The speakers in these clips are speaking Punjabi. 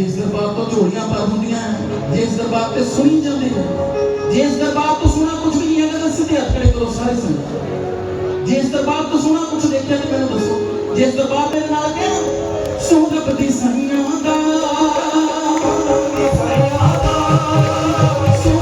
ਗੱਲ ਇਹ ਤਾਂ ਕਿ ਜਿਸ ਦਰਬਾਰ ਤੋਂ ਝੋਲੀਆਂ ਪਰ ਹੁੰਦੀਆਂ, ਜਿਸ ਦਰਬਾਰ ਤੇ ਸੁਣੀ ਜਾਂਦੀ ਹੈ ਜਿਸ ਦਰਬਾਰ ਤੋਂ ਸੁਣਾ ਕੁਝ ਵੀ ਨਹੀਂ ਹੈਗਾ ਤਾਂ ਸਿੱਧੇ ਹੱਥ ਖੜੇ ਕਰੋ ਸਾਰੇ ਸੰਗਤ। ਜਿਸ ਦਰਬਾਰ ਤੋਂ ਸੁਣਾ ਕੁਝ ਦੇਖਿਆ ਤੇ ਮੈਨੂੰ ਦੱਸੋ, ਜਿਸ ਦਰਬਾਰ ਦੇ ਨਾਲ ਕਿ ਸੁਣਪ ਦੀ ਸੰਗਾਂ ਦਾ ਸੁਣਪ ਦੀ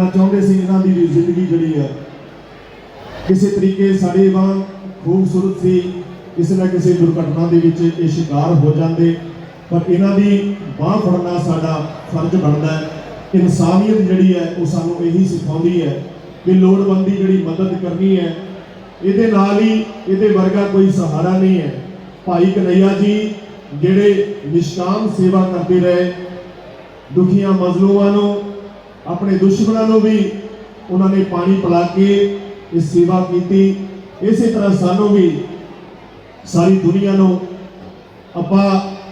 ਕਰਨਾ ਚਾਹੁੰਦੇ ਸੀ, ਇਹਨਾਂ ਦੀ ਵੀ ਜ਼ਿੰਦਗੀ ਜਿਹੜੀ ਹੈ ਕਿਸੇ ਤਰੀਕੇ ਸਾਡੇ ਵਾਂਗ ਖੂਬਸੂਰਤ ਸੀ, ਕਿਸੇ ਨਾ ਕਿਸੇ ਦੁਰਘਟਨਾ ਦੇ ਵਿੱਚ ਇਹ ਸ਼ਿਕਾਰ ਹੋ ਜਾਂਦੇ। ਪਰ ਇਹਨਾਂ ਦੀ ਬਾਹ ਫੜਨਾ ਸਾਡਾ ਫਰਜ਼ ਬਣਦਾ ਹੈ। ਇਨਸਾਨੀਅਤ ਜਿਹੜੀ ਹੈ, ਉਹ ਸਾਨੂੰ ਇਹੀ ਸਿਖਾਉਂਦੀ ਹੈ ਕਿ ਲੋੜਵੰਦੀ ਜਿਹੜੀ ਮਦਦ ਕਰਨੀ ਹੈ, ਇਹਦੇ ਨਾਲ ਹੀ ਇਹਦੇ ਵਰਗਾ ਕੋਈ ਸਹਾਰਾ ਨਹੀਂ ਹੈ। ਭਾਈ ਕਨਈਆ ਜੀ, ਜਿਹੜੇ ਨਿਸ਼ਕਾਮ ਸੇਵਾ ਕਰਦੇ ਰਹੇ, ਦੁਖੀਆਂ ਮਜ਼ਲੂਮਾਂ ਨੂੰ ਆਪਣੇ ਦੁਸ਼ਮਣਾਂ ਨੂੰ ਵੀ ਉਹਨਾਂ ਨੇ ਪਾਣੀ ਪਿਲਾ ਕੇ ਇਹ ਸੇਵਾ ਕੀਤੀ। ਇਸੇ ਤਰ੍ਹਾਂ ਸਾਨੂੰ ਵੀ ਸਾਰੀ ਦੁਨੀਆ ਨੂੰ ਆਪਾਂ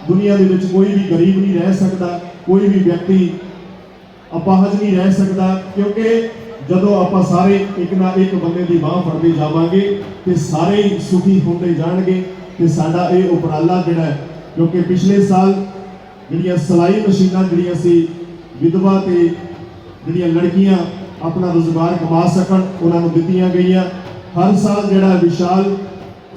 ਦੁਨੀਆ ਦੇ ਵਿੱਚ ਕੋਈ ਵੀ ਗਰੀਬ ਨਹੀਂ ਰਹਿ ਸਕਦਾ ਕੋਈ ਵੀ ਵਿਅਕਤੀ ਅਪਾਹਜ ਨਹੀਂ ਰਹਿ ਸਕਦਾ ਕਿਉਂਕਿ ਜਦੋਂ ਆਪਾਂ ਸਾਰੇ ਇੱਕ ਨਾ ਇੱਕ ਬੰਦੇ ਦੀ ਬਾਹ ਫੜਦੇ ਜਾਵਾਂਗੇ ਤੇ ਸਾਰੇ ਹੀ ਸੁਖੀ ਹੁੰਦੇ ਜਾਣਗੇ ਤੇ ਸਾਡਾ ਇਹ ਉਪਰਾਲਾ ਜਿਹੜਾ ਹੈ, ਕਿਉਂਕਿ ਪਿਛਲੇ ਸਾਲ ਜਿਹੜੀਆਂ ਸਲਾਈ ਮਸ਼ੀਨਾਂ ਜਿਹੜੀਆਂ ਸੀ ਵਿਧਵਾ ਤੇ ਜਿਹੜੀਆਂ ਲੜਕੀਆਂ ਆਪਣਾ ਰੋਜ਼ਗਾਰ ਕਮਾ ਸਕਣ, ਉਹਨਾਂ ਨੂੰ ਦਿੱਤੀਆਂ ਗਈਆਂ। ਹਰ ਸਾਲ ਜਿਹੜਾ ਵਿਸ਼ਾਲ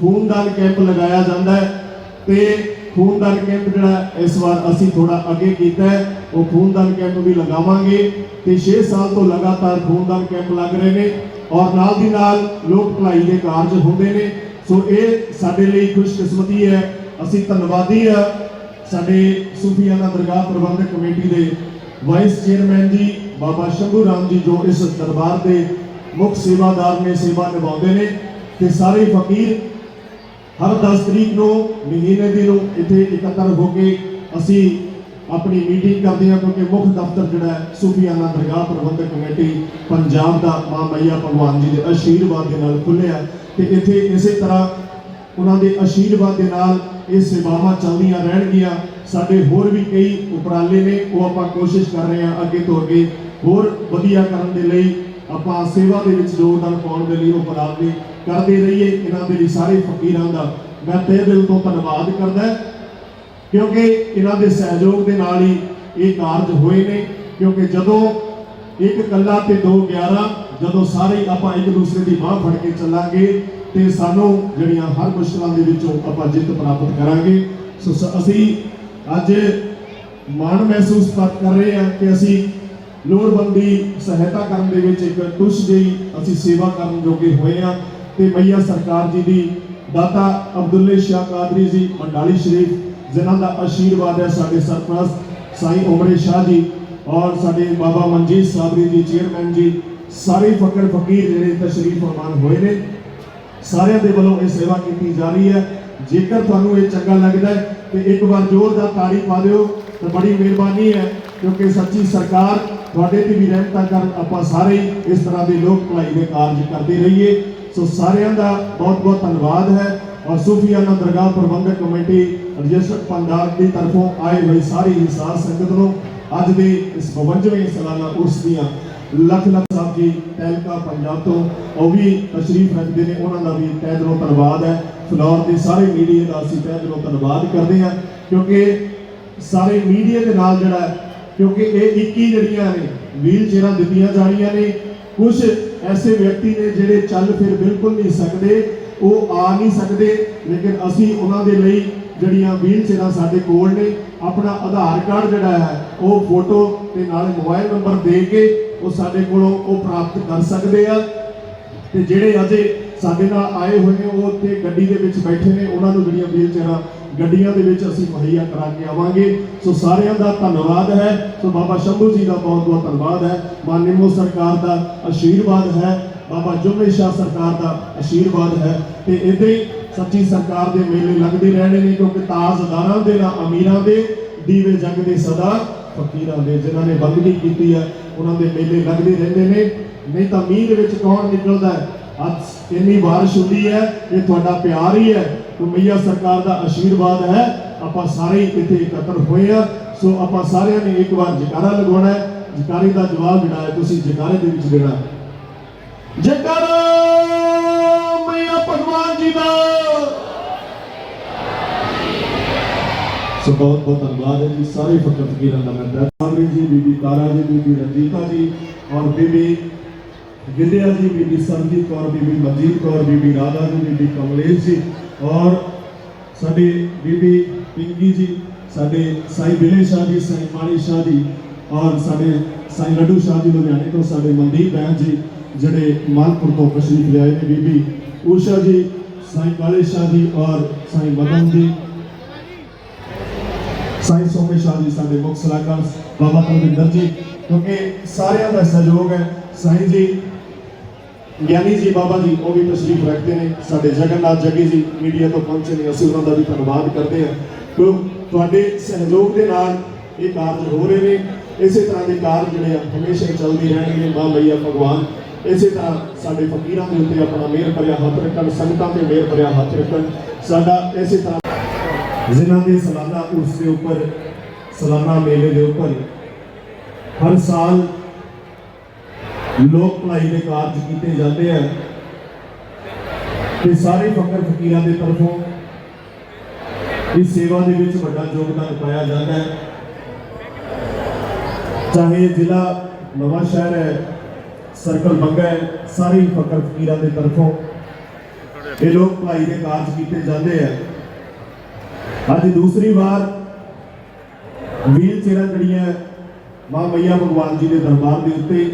ਖੂਨਦਾਨ ਕੈਂਪ ਲਗਾਇਆ ਜਾਂਦਾ ਹੈ ਤੇ ਖੂਨਦਾਨ ਕੈਂਪ ਜਿਹੜਾ ਇਸ ਵਾਰ ਅਸੀਂ ਥੋੜਾ ਅੱਗੇ ਕੀਤਾ ਉਹ ਖੂਨਦਾਨ ਕੈਂਪ ਵੀ ਲਗਾਵਾਂਗੇ ਤੇ 6 ਸਾਲ ਤੋਂ ਲਗਾਤਾਰ ਖੂਨਦਾਨ ਕੈਂਪ ਲੱਗ ਰਹੇ ਨੇ ਔਰ ਨਾਲ ਦੀ ਨਾਲ ਲੋਕ ਭਲਾਈ ਦੇ ਕਾਰਜ ਹੁੰਦੇ ਨੇ। ਸੋ ਇਹ ਸਾਡੇ ਲਈ ਖੁਸ਼ਕਿਸਮਤੀ ਹੈ। ਅਸੀਂ ਧੰਨਵਾਦੀ ਆ ਸਾਡੇ ਸੂਫੀਆਨਾ ਦਰਗਾਹ ਪ੍ਰਬੰਧਕ ਕਮੇਟੀ ਦੇ ਵਾਈਸ ਚੇਅਰਮੈਨ ਜੀ ਬਾਬਾ ਸ਼ੰਭੂ ਰਾਮ ਜੀ ਜੋ ਇਸ ਦਰਬਾਰ ਦੇ ਮੁੱਖ ਸੇਵਾਦਾਰ ਨੇ, ਸੇਵਾ ਨਿਭਾਉਂਦੇ ਨੇ ਤੇ ਸਾਰੇ ਫਕੀਰ ਹਰ 10 ਤਰੀਕ ਨੂੰ ਮਹੀਨੇ ਦੀ ਨੂੰ ਇੱਥੇ ਇਕੱਤਰ ਹੋ ਕੇ ਅਸੀਂ ਆਪਣੀ ਮੀਟਿੰਗ ਕਰਦੇ ਹਾਂ ਕਿਉਂਕਿ ਮੁੱਖ ਦਫ਼ਤਰ ਜਿਹੜਾ ਹੈ, ਸੂਫੀਆਨਾ ਦਰਗਾਹ ਪ੍ਰਬੰਧਕ ਕਮੇਟੀ ਪੰਜਾਬ ਦਾ ਮਾਂ ਮਈਆ ਭਗਵਾਨ ਜੀ ਦੇ ਆਸ਼ੀਰਵਾਦ ਦੇ ਨਾਲ ਖੁੱਲਿਆ ਤੇ ਇੱਥੇ ਇਸੇ ਤਰ੍ਹਾਂ ਉਹਨਾਂ ਦੇ ਆਸ਼ੀਰਵਾਦ ਦੇ ਨਾਲ ਇਹ ਸੇਵਾਵਾਂ ਚੱਲਦੀਆਂ ਰਹਿਣਗੀਆਂ। ਸਾਡੇ ਹੋਰ ਵੀ ਕਈ ਉਪਰਾਲੇ ਨੇ, ਉਹ ਆਪਾਂ ਕੋਸ਼ਿਸ਼ ਕਰ ਰਹੇ ਹਾਂ ਅੱਗੇ ਤੋਂ ਅੱਗੇ ਹੋਰ ਵਧੀਆ ਕਰਨ ਦੇ ਲਈ ਆਪਾਂ ਸੇਵਾ ਦੇ ਵਿੱਚ ਯੋਗਦਾਨ ਪਾਉਣ ਦੇ ਲਈ ਉਹ ਉਪਰਾਲੇ ਕਰਦੇ ਰਹੀਏ। ਇਹਨਾਂ ਦੇ ਲਈ ਸਾਰੇ ਫਕੀਰਾਂ ਦਾ ਮੈਂ ਤਹਿ ਦਿਲ ਤੋਂ ਧੰਨਵਾਦ ਕਰਦਾ ਕਿਉਂਕਿ ਇਹਨਾਂ ਦੇ ਸਹਿਯੋਗ ਦੇ ਨਾਲ ਹੀ ਇਹ ਕਾਰਜ ਹੋਏ ਨੇ। ਕਿਉਂਕਿ ਜਦੋਂ ਇੱਕ ਕੱਲਾ ਤੇ ਦੋ 11 ਜਦੋਂ ਸਾਰੇ ਆਪਾਂ ਇੱਕ ਦੂਸਰੇ ਦੀ ਬਾਹ ਫੜ ਕੇ ਚੱਲਾਂਗੇ ਤੇ ਸਾਨੂੰ ਜਿਹੜੀਆਂ ਹਰ ਮੁਸ਼ਕਲਾਂ ਦੇ ਵਿੱਚੋਂ ਆਪਾਂ ਜਿੱਤ ਪ੍ਰਾਪਤ ਕਰਾਂਗੇ। ਸੋ ਸ- ਅਸੀਂ ਅੱਜ ਮਾਣ ਮਹਿਸੂਸ ਕਰ ਰਹੇ ਹਾਂ ਕਿ ਅਸੀਂ ਲੋੜਵੰਦੀ ਸਹਾਇਤਾ ਕਰਨ ਦੇ ਵਿੱਚ ਇੱਕ ਤੁਸ਼ ਜਿਹੀ ਅਸੀਂ ਸੇਵਾ ਕਰਨ ਜੋਗੇ ਹੋਏ ਹਾਂ ਤੇ ਮਈਆ ਸਰਕਾਰ ਜੀ ਦੀ ਦਾਤਾ ਅਬਦੁੱਲੇ ਸ਼ਾਹ ਕਾਦਰੀ ਜੀ, ਮੰਡਾਲੀ ਸ਼ਰੀਫ, ਜਿਨ੍ਹਾਂ ਦਾ ਆਸ਼ੀਰਵਾਦ ਹੈ ਸਾਡੇ ਸਰਪ੍ਰਸਤ ਸਾਈਂ ਉਮਰੇ ਸ਼ਾਹ ਜੀ ਔਰ ਸਾਡੇ ਬਾਬਾ ਮਨਜੀਤ ਸਾਬਰੀ ਜੀ, ਚੇਅਰਮੈਨ ਜੀ, ਸਾਰੇ ਫਕਰ ਫਕੀਰ ਜਿਹੜੇ ਤਸ਼ਰੀਫ ਫਰਮਾਨ ਹੋਏ ਨੇ, ਸਾਰਿਆਂ ਦੇ ਵੱਲੋਂ ਇਹ ਸੇਵਾ ਕੀਤੀ ਜਾ ਰਹੀ ਹੈ। ਜੇਕਰ ਤੁਹਾਨੂੰ ਇਹ ਚੰਗਾ ਲੱਗਦਾ ਹੈ ਤੇ ਇੱਕ ਵਾਰ ਜ਼ੋਰਦਾਰ ਤਾੜੀ ਪਾ ਦਿਓ, ਤਾਂ ਬੜੀ ਮਿਹਰਬਾਨੀ ਹੈ, ਕਿਉਂਕਿ ਸੱਚੀ ਸਰਕਾਰ ਤੁਹਾਡੇ ਤੇ ਵੀ ਰਹਿਮਤਾਂ ਕਰਨ, ਆਪਾਂ ਸਾਰੇ ਹੀ ਇਸ ਤਰ੍ਹਾਂ ਦੇ ਲੋਕ ਭਲਾਈ ਦੇ ਕਾਰਜ ਕਰਦੇ ਰਹੀਏ। ਸੋ ਸਾਰਿਆਂ ਦਾ ਬਹੁਤ ਬਹੁਤ ਧੰਨਵਾਦ ਹੈ। ਔਰ ਸੂਫੀਆਨਾ ਦਰਗਾਹ ਪ੍ਰਬੰਧਕ ਕਮੇਟੀ ਰਜਿਸਟਰ ਪੰਜਾਬ ਦੀ ਤਰਫੋਂ ਆਏ ਹੋਏ ਸਾਰੀ ਇਨਸਾਨ ਸੰਗਤ ਨੂੰ ਅੱਜ ਦੇ ਇਸ 52ਵੇਂ ਸਾਲਾਨਾ ਉਰਸ ਦੀਆਂ ਲੱਖ ਲੱਖ ਸਾਹਿਬ ਜੀ ਤਹਿਲਕਾ ਪੰਜਾਬ ਤੋਂ। ਉਹ ਵੀ ਤਸ਼ਰੀਫ ਰੱਖਦੇ ਨੇ, ਉਹਨਾਂ ਦਾ ਵੀ ਤਹਿ ਦਿਲੋਂ ਧੰਨਵਾਦ ਹੈ। ਫਲੋਰ ਦੇ ਸਾਰੇ ਮੀਡੀਆ ਦਾ ਅਸੀਂ ਤਹਿ ਦਿਲੋਂ ਧੰਨਵਾਦ ਕਰਦੇ ਹਾਂ, ਕਿਉਂਕਿ ਸਾਰੇ ਮੀਡੀਆ ਦੇ ਨਾਲ ਜਿਹੜਾ ਕਿਉਂਕਿ ਇਹ 21 ਜਿਹੜੀਆਂ ਨੇ, ਵੀਲ ਚੇਅਰਾਂ ਦਿੱਤੀਆਂ ਜਾਣੀਆਂ ਨੇ। ਕੁਝ ਐਸੇ ਵਿਅਕਤੀ ਨੇ ਜਿਹੜੇ ਚੱਲ ਫਿਰ ਬਿਲਕੁਲ ਨਹੀਂ ਸਕਦੇ, ਉਹ ਆ ਨਹੀਂ ਸਕਦੇ, ਲੇਕਿਨ ਅਸੀਂ ਉਹਨਾਂ ਦੇ ਲਈ ਜਿਹੜੀਆਂ ਵੀਲ ਚੇਅਰਾਂ ਸਾਡੇ ਕੋਲ ਨੇ, ਆਪਣਾ ਆਧਾਰ ਕਾਰਡ ਜਿਹੜਾ ਹੈ, ਉਹ ਫੋਟੋ ਤੇ ਨਾਲ ਮੋਬਾਈਲ ਨੰਬਰ ਦੇ ਕੇ ਉਹ ਸਾਡੇ ਕੋਲੋਂ ਉਹ ਪ੍ਰਾਪਤ ਕਰ ਸਕਦੇ ਆ। ਤੇ ਜਿਹੜੇ ਅਜੇ ਸਾਡੇ ਨਾਲ ਆਏ ਹੋਏ ਨੇ, ਉਹ ਉੱਥੇ ਗੱਡੀ ਦੇ ਵਿੱਚ ਬੈਠੇ ਨੇ। ਉਹਨਾਂ ਨੂੰ ਜਿਹੜੀਆਂ ਵੀਲ ਗੱਡੀਆਂ ਦੇ ਵਿੱਚ ਅਸੀਂ ਮੁਹੱਈਆ ਕਰਾ ਕੇ ਆਵਾਂਗੇ। ਸੋ ਸਾਰਿਆਂ ਦਾ ਧੰਨਵਾਦ ਹੈ। ਸੋ ਬਾਬਾ ਸ਼ੰਭੂ ਜੀ ਦਾ ਬਹੁਤ ਬਹੁਤ ਧੰਨਵਾਦ ਹੈ। ਮਾਨ ਨਿੰਮੋ ਸਰਕਾਰ ਦਾ ਆਸ਼ੀਰਵਾਦ ਹੈ। ਬਾਬਾ ਜੁਮੇ ਸ਼ਾਹ ਸਰਕਾਰ ਦਾ ਆਸ਼ੀਰਵਾਦ ਹੈ। ਤੇ ਇਦਾਂ ਸੱਚੀ ਸਰਕਾਰ ਦੇ ਮੇਲੇ ਲੱਗਦੇ ਰਹਿਣੇ ਨੇ, ਕਿਉਂਕਿ ਤਾਜਦਾਰਾਂ ਦੇ ਨਾਲ ਅਮੀਰਾਂ ਦੇ, ਦੀਵੇ ਜਗ ਦੇ ਸਦਾ। ਫਕੀਰਾਂ ਦੇ, ਜਿਨ੍ਹਾਂ ਨੇ ਬੰਦਗੀ ਕੀਤੀ ਹੈ, ਉਹਨਾਂ ਦੇ ਮੇਲੇ ਲੱਗਦੇ ਰਹਿੰਦੇ ਨੇ। ਨਹੀਂ ਤਾਂ ਮੀਂਹ ਦੇ ਵਿੱਚ ਕੌਣ ਨਿਕਲਦਾ ਹੈ? ਅੱਜ ਇੰਨੀ ਬਾਰਿਸ਼ ਹੁੰਦੀ ਹੈ, ਇਹ ਤੁਹਾਡਾ ਪਿਆਰ ਹੀ ਹੈ। ਕਿ ਸਰਕਾਰ ਦਾ ਆਸ਼ੀਰਵਾਦ ਹੈ। ਆਪਾਂ ਸਾਰੇ ਹੀ ਇੱਥੇ ਇਕੱਤਰ ਹੋਏ ਆ ਸੋ ਆਪਾਂ ਸਾਰਿਆਂ ਨੇ ਇੱਕ ਵਾਰ ਜਕਾਰਾ ਲਗਾਉਣਾ ਹੈ। ਜਕਾਰੇ ਦਾ ਜਵਾਬ ਜਿਹੜਾ ਹੈ, ਤੁਸੀਂ ਜਕਾਰੇ ਦੇ ਵਿੱਚ ਦੇਣਾ ਹੈ। ਜਕਾਰਾ! ਮਈਆ ਭਗਵਾਨ ਜੀ ਦਾ ਸੋ ਬਹੁਤ ਬਹੁਤ ਧੰਨਵਾਦ ਹੈ ਜੀ ਸਾਰੇ ਫਕਰ ਫਕੀਰਾਂ ਦਾ ਮੈਂ ਦਰਬਾਰੀ ਜੀ ਬੀਬੀ ਤਾਰਾ ਜੀ ਬੀਬੀ ਰਣਜੀਤਾ ਜੀ ਔਰ ਬੀਬੀ ਗਿੱਲਿਆ ਜੀ ਬੀਬੀ ਸਰਜੀਤ ਕੌਰ ਬੀਬੀ ਮਨਜੀਤ ਕੌਰ ਬੀਬੀ ਰਾਧਾ ਜੀ ਬੀਬੀ ਕਮਲੇਸ਼ ਜੀ ਔਰ ਸਾਡੇ ਬੀਬੀ ਪਿੰਕੀ ਜੀ ਸਾਡੇ ਸਾਈ ਬਿਲੇ ਸ਼ਾਹ ਜੀ ਸਾਈ ਮਾਣੀ ਸ਼ਾਹ ਜੀ ਔਰ ਸਾਡੇ ਸਾਈ ਲੱਡੂ ਸ਼ਾਹ ਜੀ ਲੁਧਿਆਣੇ ਤੋਂ ਸਾਡੇ ਮਨਦੀਪ ਬਹਿਨ ਜੀ ਜਿਹੜੇ ਮਾਲਪੁਰ ਤੋਂ ਤਸ਼ਰੀਫ ਲਿਆਏ ਨੇ ਬੀਬੀ ਊਸ਼ਾ ਜੀ ਸਾਈ ਕਾਲੇ ਸ਼ਾਹ ਜੀ ਔਰ ਸਾਈ ਮਦਨ ਜੀ ਸਾਈ ਸੋਮੇ ਸ਼ਾਹ ਜੀ, ਸਾਡੇ ਮੁੱਖ ਸਲਾਹਕਾਰ ਬਾਬਾ ਕੁਲਵਿੰਦਰ ਜੀ, ਕਿਉਂਕਿ ਸਾਰਿਆਂ ਦਾ ਸਹਿਯੋਗ ਹੈ। ਸਾਈ ਜੀ, ਗਿਆਨੀ ਜੀ, ਬਾਬਾ ਜੀ, ਉਹ ਵੀ ਤਸ਼ਰੀਫ ਰੱਖਦੇ ਨੇ। ਸਾਡੇ ਜਗਨਨਾਥ ਜੱਗੀ ਜੀ, ਮੀਡੀਆ ਤੋਂ ਪਹੁੰਚੇ ਨੇ। ਅਸੀਂ ਉਹਨਾਂ ਦਾ ਵੀ ਧੰਨਵਾਦ ਕਰਦੇ ਹਾਂ। ਕਿਉਂ ਤੁਹਾਡੇ ਸਹਿਯੋਗ ਦੇ ਨਾਲ ਇਹ ਕਾਰਜ ਹੋ ਰਹੇ ਨੇ। ਇਸੇ ਤਰ੍ਹਾਂ ਦੇ ਕਾਰਜ ਜਿਹੜੇ ਆ, ਹਮੇਸ਼ਾ ਚੱਲਦੇ ਰਹਿਣਗੇ। ਮਾਂ ਮਈਆ ਭਗਵਾਨ। ਇਸੇ ਤਰ੍ਹਾਂ ਸਾਡੇ ਫਕੀਰਾਂ ਦੇ ਉੱਤੇ ਆਪਣਾ ਮਿਹਰ ਭਰਿਆ ਹੱਥ ਰੱਖਣ, ਸੰਗਤਾਂ ਤੇ ਮਿਹਰ ਭਰਿਆ ਹੱਥ ਰੱਖਣ। ਸਾਡਾ ਇਸੇ ਤਰ੍ਹਾਂ ਜਿਨ੍ਹਾਂ ਦੇ ਸਾਲਾਨਾ ਉਸ ਦੇ ਉੱਪਰ, ਸਾਲਾਨਾ ਮੇਲੇ ਦੇ ਉੱਪਰ ਹਰ ਸਾਲ ਲੋਕ ਭਲਾਈ ਦੇ ਕਾਰਜ ਕੀਤੇ ਜਾਂਦੇ ਆ ਤੇ ਸਾਰੇ ਫਕਰ ਫਕੀਰਾਂ ਦੇ ਤਰਫੋਂ ਇਸ ਸੇਵਾ ਦੇ ਵਿੱਚ ਵੱਡਾ ਯੋਗਦਾਨ ਪਾਇਆ ਜਾਂਦਾ ਹੈ। ਚਾਹੇ ਜ਼ਿਲ੍ਹਾ ਨਵਾਂ ਸ਼ਹਿਰ ਹੈ, ਸਰਕਲ ਬੰਗਾ ਹੈ, ਸਾਰੇ ਫਕਰ ਫਕੀਰਾਂ ਦੇ ਤਰਫੋਂ ਇਹ ਲੋਕ ਭਲਾਈ ਦੇ ਕਾਰਜ ਕੀਤੇ ਜਾਂਦੇ ਆ। ਅੱਜ ਦੂਸਰੀ ਵਾਰ ਵੀਲ ਚੇਅਰਾਂ ਜਿਹੜੀਆਂ ਮਾਂ ਮਈਆ ਭਗਵਾਨ ਜੀ ਦੇ ਦਰਬਾਰ ਦੇ ਉੱਤੇ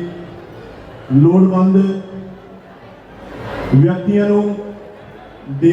ਲੋੜਵੰਦ ਵਿਅਕਤੀਆਂ ਨੂੰ ਦੇ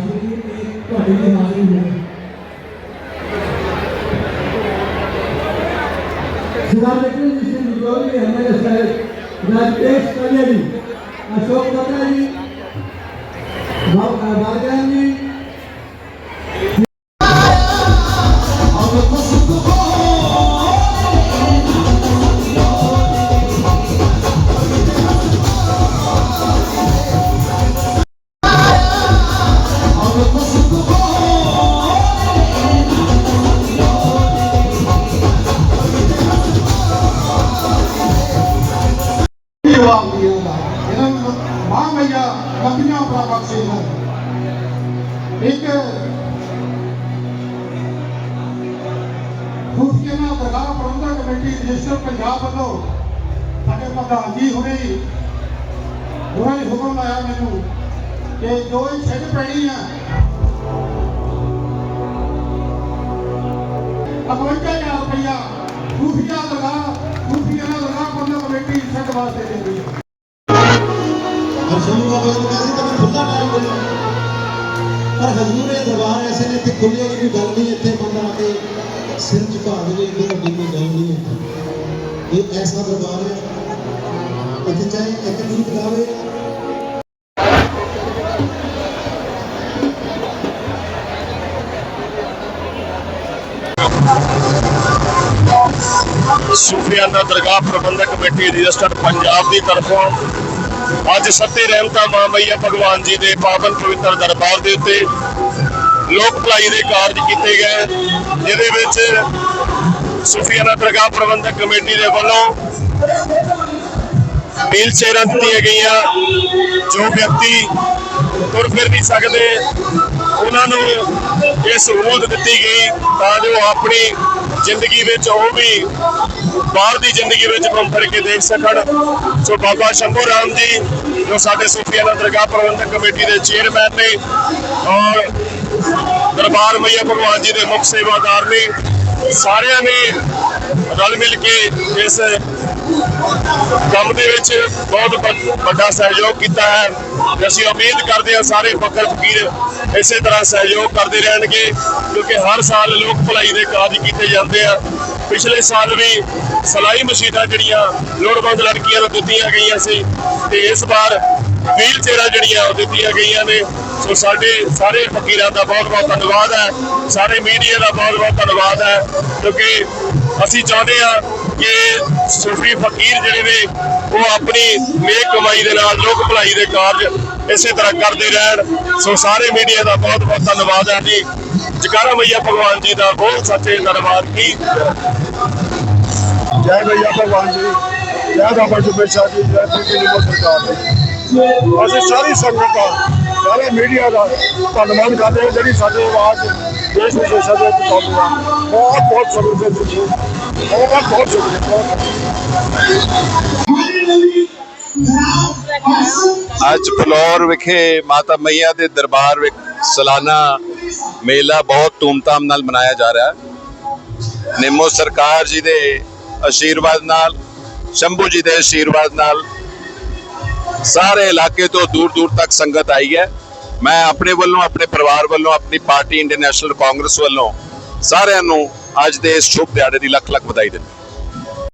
ਤੁਹਾਡੀ ਦੀ ਹਾਜ਼ਰੀ ਹੈ ਸਰਦਾਰ ਵਿਕਰਮ ਜੀ ਸਿੰਘ ਵਿਜੋਰੀ ਐਮਐਲਏ ਸਾਹਿਬ ਰਾਜੇਸ਼ ਕਾਲੀਆ ਜੀ ਮਿਨਿਸਟਰ ਪੰਜਾਬ ਵੱਲੋਂ ਸਾਡੇ ਪ੍ਰਧਾਨ ਜੀ ਹੁਣੇ ਉਹਨਾਂ ਨੇ ਹੁਕਮ ਲਾਇਆ ਮੈਨੂੰ ਕਿ ਜੋ ਇਹ ਛਿੱਲ ਪੈਣੀ ਆ ਅਗਵੰਜਾ ਹਜ਼ਾਰ ਰੁਪਇਆ ਖੂਫੀਆ ਲਗਾ ਖੂਫੀਆ ਲਗਾ ਕੋਲ ਕਮੇਟੀ ਛੱਡ ਵਾਸਤੇ ਦੇ ਰਹੀ ਹੈ ਹਰਸ਼ਮ ਬਾਬਾ ਨੂੰ ਕਹਿੰਦੇ ਤਾਂ ਖੁੱਲਾ ਟਾਈਮ ਬੋਲੋ ਪਰ ਹਜ਼ੂਰ ਇਹ ਦਰਬਾਰ ਐਸੇ ਨੇ ਕਿ ਖੁੱਲੇ ਦੀ ਕੋਈ ਗੱਲ ਨਹੀਂ ਪ੍ਰਬੰਧਕ ਰਜਿਸਟਰਡ ਪੰਜਾਬ ਦੀ ਤਰਫੋਂ ਅੱਜ ਸੱਤੇ ਰਹਿਮਤਾ ਮਾਂ ਮਈਆ ਭਗਵਾਨ ਜੀ ਦੇ ਪਾਵਨ ਪਵਿੱਤਰ ਦਰਬਾਰ ਦੇ ਉੱਤੇ। ਲੋਕ ਭਲਾਈ ਦੇ ਕਾਰਜ ਕੀਤੇ ਗਏ, ਜਿਹਦੇ ਵਿੱਚ ਸੂਫੀਆਨਾ ਦਰਗਾਹ ਪ੍ਰਬੰਧਕ ਕਮੇਟੀ ਦੇ ਵੱਲੋਂ ਵੀਲ ਚੇਅਰਾਂ ਦਿੱਤੀਆਂ ਗਈਆਂ। ਜੋ ਵਿਅਕਤੀ ਤੁਰ ਫਿਰ ਨਹੀਂ ਸਕਦੇ, ਉਹਨਾਂ ਨੂੰ ਇਹ ਸਹੂਲਤ ਦਿੱਤੀ ਗਈ ਤਾਂ ਜੋ ਆਪਣੀ ਜ਼ਿੰਦਗੀ ਵਿੱਚ ਉਹ ਵੀ ਬਾਹਰ ਦੀ ਜ਼ਿੰਦਗੀ ਵਿੱਚ ਘੁੰਮ ਫਿਰ ਕੇ ਦੇਖ ਸਕਣ। ਸੋ ਬਾਬਾ ਸ਼ੰਭੂ ਰਾਮ ਜੀ, ਜੋ ਸਾਡੇ ਸੂਫੀਆਨਾ ਦਰਗਾਹ ਪ੍ਰਬੰਧਕ ਕਮੇਟੀ ਦੇ ਚੇਅਰਮੈਨ ਨੇ ਔਰ ਦਰਬਾਰ ਮਈਆ ਭਗਵਾਨ ਜੀ ਦੇ ਮੁੱਖ ਸੇਵਾਦਾਰ ਨੇ, ਸਾਰਿਆਂ ਨੇ ਰਲ ਮਿਲ ਕੇ ਇਸ ਕੰਮ ਦੇ ਵਿੱਚ ਬਹੁਤ ਵੱਡਾ ਸਹਿਯੋਗ ਕੀਤਾ ਹੈ। ਅਸੀਂ ਉਮੀਦ ਕਰਦੇ ਹਾਂ ਸਾਰੇ ਫਕਰ ਫਕੀਰ ਇਸੇ ਤਰ੍ਹਾਂ ਸਹਿਯੋਗ ਕਰਦੇ ਰਹਿਣਗੇ, ਕਿਉਂਕਿ ਹਰ ਸਾਲ ਲੋਕ ਭਲਾਈ ਦੇ ਕਾਰਜ ਕੀਤੇ ਜਾਂਦੇ ਆ। ਪਿਛਲੇ ਸਾਲ ਵੀ ਸਲਾਈ ਮਸ਼ੀਨਾਂ ਜਿਹੜੀਆਂ ਲੋੜਵੰਦ ਲੜਕੀਆਂ ਨੂੰ ਦਿੱਤੀਆਂ ਗਈਆਂ ਸੀ, ਤੇ ਇਸ ਵਾਰ ਵੀਲ ਚੇਅਰਾਂ ਜਿਹੜੀਆਂ ਉਹ ਦਿੱਤੀਆਂ ਗਈਆਂ ਨੇ। ਸੋ ਸਾਡੇ ਸਾਰੇ ਫਕੀਰਾਂ ਦਾ ਬਹੁਤ ਬਹੁਤ ਧੰਨਵਾਦ ਹੈ। ਸਾਰੇ ਮੀਡੀਆ ਦਾ ਬਹੁਤ ਬਹੁਤ ਧੰਨਵਾਦ ਹੈ, ਕਿਉਂਕਿ ਅਸੀਂ ਚਾਹੁੰਦੇ ਹਾਂ ਕਿ ਸੂਫੀ ਫਕੀਰ ਜਿਹੜੇ ਨੇ, ਉਹ ਆਪਣੀ ਨੇਕ ਕਮਾਈ ਦੇ ਨਾਲ, ਲੋਕ ਭਲਾਈ ਦੇ ਕਾਰਜ ਇਸੇ ਤਰ੍ਹਾਂ ਕਰਦੇ ਰਹਿਣ। ਸੋ ਸਾਰੇ ਮੀਡੀਆ ਦਾ ਬਹੁਤ ਬਹੁਤ ਧੰਨਵਾਦ ਹੈ ਜੀ। ਜਕਾਰਾ ਮਈਆ ਭਗਵਾਨ ਜੀ ਦਾ ਬਹੁਤ ਸੱਚੇ ਧੰਨਵਾਦ ਕੀ ਜੈ ਭਈਆ ਭਗਵਾਨ ਜੀ। ਜੈ ਬਾਬਾ ਜੁਬੇਰ ਸ਼ਾਹ ਜੀ, ਜੈ ਪੀਪੀ ਨਿਮੋ ਸਰਕਾਰ ਅਸੀਂ ਸਾਰੀ ਸੰਗਤ ਦਾ ਸਾਰੇ ਮੀਡੀਆ ਦਾ ਧੰਨਵਾਦ ਕਰਦੇ ਹਾਂ, ਜਿਹੜੀ ਸਾਡੇ ਆਵਾਜ਼ ਦੇਸ਼ ਵਿਦੇਸ਼ਾਂ ਦੇ ਵਿੱਚ ਪਹੁੰਚਦੀ ਹੈ ਬਹੁਤ ਬਹੁਤ ਸ਼ੁਕਰੀਆ ਜੀ ਬਹੁਤ ਬਹੁਤ ਸ਼ੁਕਰੀਆ ਬਹੁਤ ਅੱਜ ਫਲੋਰ ਵਿਖੇ ਮਾਤਾ ਮਈਆ ਦੇ ਦਰਬਾਰ ਵਿੱਚ ਸਾਲਾਨਾ ਮੇਲਾ ਬਹੁਤ ਧੂਮਧਾਮ ਨਾਲ ਮਨਾਇਆ ਜਾ ਰਿਹਾ ਹੈ। ਨਿੰਮੋ ਸਰਕਾਰ ਜੀ ਦੇ ਆਸ਼ੀਰਵਾਦ ਨਾਲ, ਸ਼ੰਭੂ ਜੀ ਦੇ ਆਸ਼ੀਰਵਾਦ ਨਾਲ ਸਾਰੇ ਇਲਾਕੇ ਤੋਂ ਦੂਰ ਦੂਰ ਤੱਕ ਸੰਗਤ ਆਈ ਹੈ। ਮੈਂ ਆਪਣੇ ਵੱਲੋਂ, ਆਪਣੇ ਪਰਿਵਾਰ ਵੱਲੋਂ, ਆਪਣੀ ਪਾਰਟੀ, ਇੰਡੀਅਨ ਨੈਸ਼ਨਲ ਕਾਂਗਰਸ ਵੱਲੋਂ ਸਾਰਿਆਂ ਨੂੰ ਅੱਜ ਦੇ ਇਸ ਸ਼ੁਭ ਦਿਹਾੜੇ ਦੀ ਲੱਖ ਲੱਖ ਵਧਾਈ ਦਿੰਦਾ